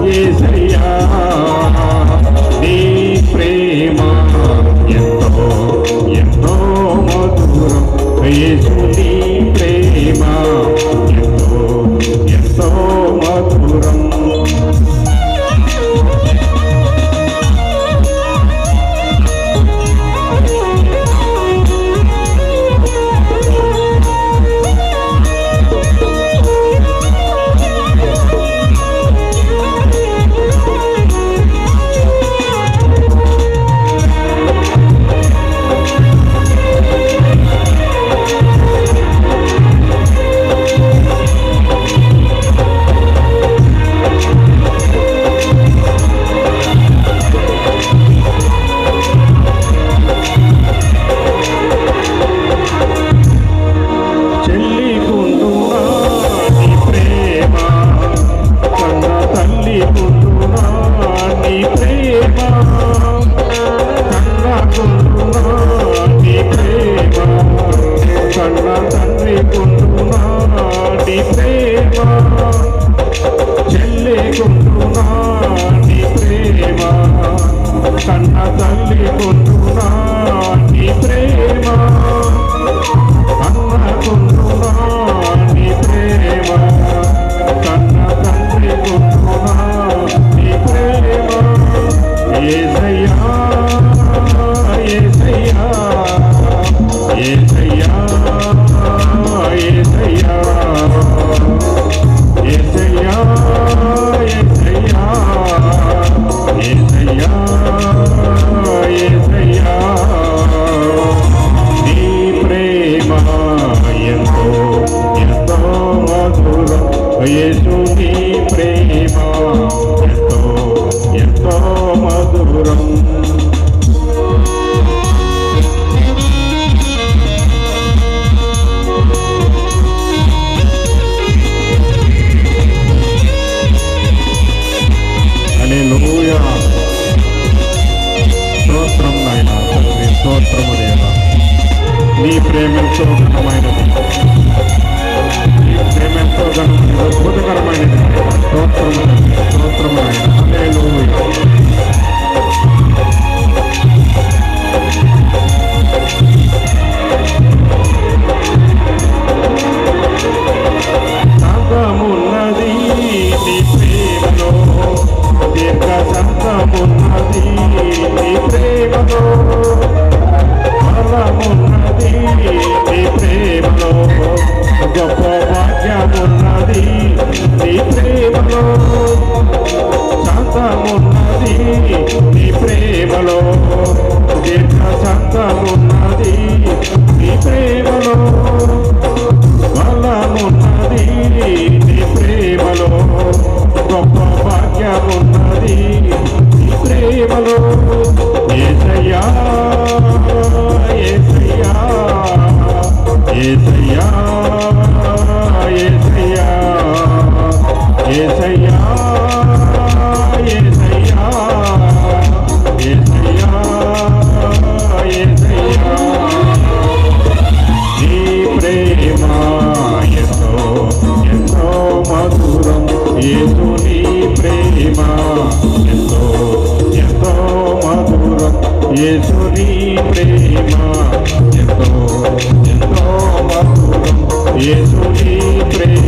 ஏசையா యేసుని ప్రేమ. ఎంతో ఎంతో మధురం. స్తోత్రం నాయన స్తోత్రము దేవ. నీ ప్రేమ చూడమైనది స్తోత్రం స్తోత్రం సత్యమున్నది నీ ప్రేమలో. శాంతమున్నది నీ ప్రేమలో. ప్రేమ ఎంతో ఎంతో మధురం యేసు ప్రేమ. ఎంతో ఎంతో మధురం యేసు ప్రేమ. ఎంతో ఎంతో మధురం యేసు ప్రేమ.